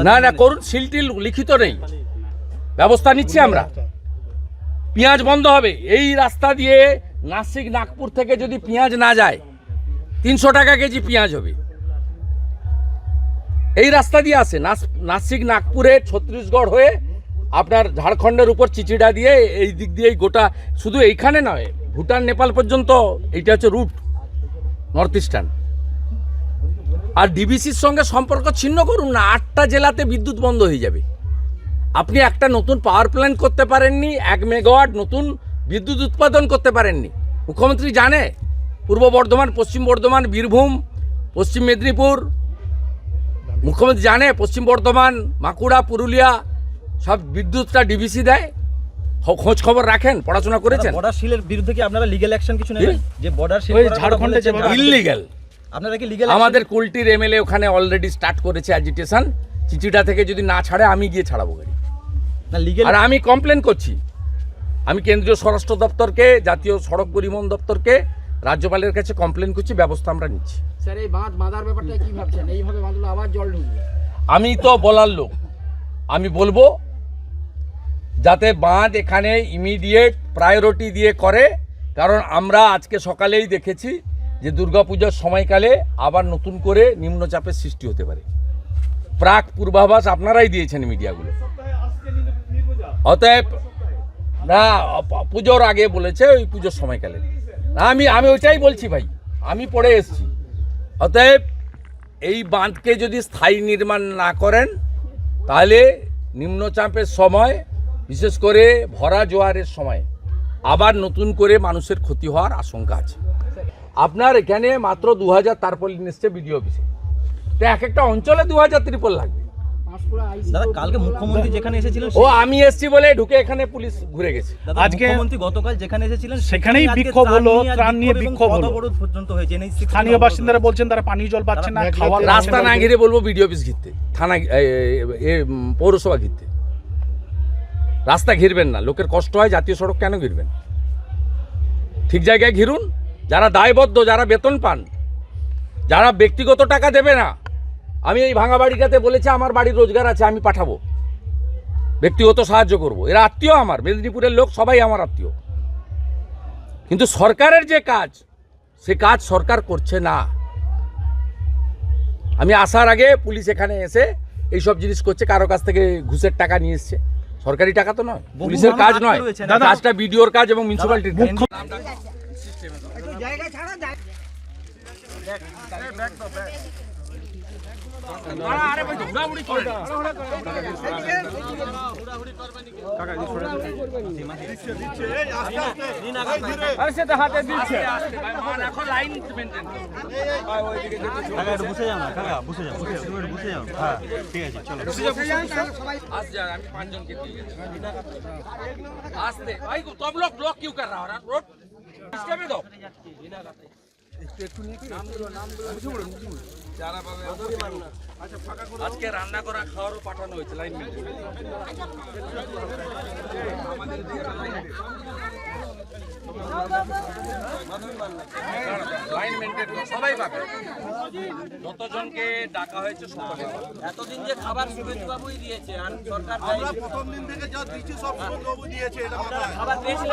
না না, করুন সিলটিল লিখিত নেই। ব্যবস্থা নিচ্ছি আমরা। পেঁয়াজ বন্ধ হবে। এই রাস্তা দিয়ে নাসিক নাগপুর থেকে যদি পেঁয়াজ না যায়, তিনশো টাকা কেজি পেঁয়াজ হবে। এই রাস্তা দিয়ে আসে, নাস- নাসিক নাগপুরে ছত্তিশগড় হয়ে আপনার ঝাড়খণ্ডের উপর চিচিড়া দিয়ে এই দিক দিয়ে গোটা, শুধু এইখানে নয়, ভুটান, নেপাল পর্যন্ত, এইটা হচ্ছে রুট, নর্থ ইস্টার্ন। আর ডিবিসির সঙ্গে সম্পর্ক ছিন্ন করুন না আটটা জেলাতে বিদ্যুৎ বন্ধ হয়ে যাবে। আপনি একটা নতুন পাওয়ার প্ল্যান্ট করতে পারেননি এক মেগাওয়াট নতুন বিদ্যুৎ উৎপাদন করতে পারেননি। মুখ্যমন্ত্রী জানে পূর্ব বর্ধমান পশ্চিম বর্ধমান বীরভূম পশ্চিম মেদিনীপুর। মুখ্যমন্ত্রী জানে পশ্চিম বর্ধমান বাঁকুড়া পুরুলিয়া সব বিদ্যুৎটা ডিবিসি দেয়। খোঁজ খবর রাখেন পড়াশোনা করেছেন। বর্ডার সিলের বিরুদ্ধে কি আপনারা লিগ্যাল অ্যাকশন কিছু নেবেন? যে বর্ডার সিল ঝাড়খণ্ডে ইললিগ্যাল আপনারা কি লিগ্যাল আমাদের কুলটির এমএলএ ওখানে অলরেডি স্টার্ট করেছে অ্যাজিটেশন চিঠিটা থেকে যদি না ছাড়ে আমি গিয়ে ছাড়াবো গাড়ি। না লিগ্যাল আর আমি কমপ্লেন করছি। আমি কেন্দ্রীয় স্বরাষ্ট্র দপ্তরকে জাতীয় সড়ক পরিবহন দপ্তরকে রাজ্যপালের কাছে কমপ্লেন করছি ব্যবস্থা আমরা নিচ্ছি। স্যার এই বাঁধ বাঁধার ব্যাপারটা কি ভাবছেন? এইভাবে বাঁধলে আবার জল ঢুকবে। আমি তো বলার লোক। আমি বলব যাতে বাঁধ এখানে ইমিডিয়েট প্রায়োরিটি দিয়ে করে কারণ আমরা আজকে সকালেই দেখেছি যে দুর্গাপূজার সময়কালে আবার নতুন করে নিম্নচাপের সৃষ্টি হতে পারে। প্রাক পূর্বাভাস আপনারাই দিয়েছেন মিডিয়াগুলো। অতএব, না, পুজোর আগে বলেছে ওই পুজোর সময়কালে। না, আমি আমি ওইটাই বলছি ভাই, আমি পড়ে এসেছি। অতএব, এই বাঁধকে যদি স্থায়ী নির্মাণ না করেন, তাহলে নিম্নচাপের সময়, বিশেষ করে ভরা জোয়ারের সময়, আবার নতুন করে মানুষের ক্ষতি হওয়ার আশঙ্কা আছে। আপনার এখানে মাত্র দু হাজার তারপলিন এসছে বিডিও অফিসে। তো এক একটা অঞ্চলে দু হাজার ত্রিপল লাগবে। দাদা কালকে মুখ্যমন্ত্রী যেখানে এসেছিলেন ও আমি এসছি বলে ঢুকে এখানে পুলিশ ঘুরে গেছে। আজকে- মুখ্যমন্ত্রী গতকাল যেখানে এসেছিলেন সেখানেই বিক্ষোভ হলো, ত্রাণ নিয়ে বিক্ষোভ হলো। পদবরোধ পর্যন্ত হয়েছে NH স্থানীয় বাসিন্দারা বলছেন তারা পানীয় জল পাচ্ছে না রাস্তা না ঘিরে বলব বিডিও অফিস ঘিরতে। থানা পৌরসভা ঘিরতে। রাস্তা ঘিরবেন না লোকের কষ্ট হয় জাতীয় সড়ক কেন ঘিরবেন? ঠিক জায়গায় ঘিরুন যারা দায়বদ্ধ যারা বেতন পান যারা ব্যক্তিগত টাকা দেবে না আমি এই ভাঙা বাড়িটাতে বলেছি আমার বাড়ির রোজগার আছে আমি পাঠাবো। ব্যক্তিগত সাহায্য করব। এরা আত্মীয় আমার মেদিনীপুরের লোক সবাই আমার আত্মীয়। কিন্তু সরকারের যে কাজ সে কাজ সরকার করছে না। আমি আসার আগে পুলিশ এখানে এসে এইসব জিনিস করছে কারও কাছ থেকে ঘুষের টাকা নিয়ে এসছে। সরকারি টাকা তো নয় পুলিশের কাজ নয়। কাজটা বিডিওর কাজ এবং মিউনিসিপ্যালিটির কাজ এখন লাইন মেনটেন কাকা একটু বসে যাও না কাকা বসে যাও বসে যাও, বসে যাও হ্যাঁ ঠিক আছে চলো आस जा আমি পাঁচজনকে দিয়ে গেছি আসতে ভাই तुम लोग ब्लॉक क्यों कर रहा हो रोड सिस्टम में दो আজকে রান্না করা খাওয়ারও পাঠানো হয়েছে লাইন লাইন মেনটেন সবাই পাবে। যতজনকে ডাকা হয়েছে সবাই এতদিন যে খাবার শুভেন্দু বাবুই দিয়েছে আর সরকার আমরা প্রথম দিন থেকে যা দিচ্ছি সব সুন্দরবাবু দিয়েছে এটা খাবার পেয়েছিলেন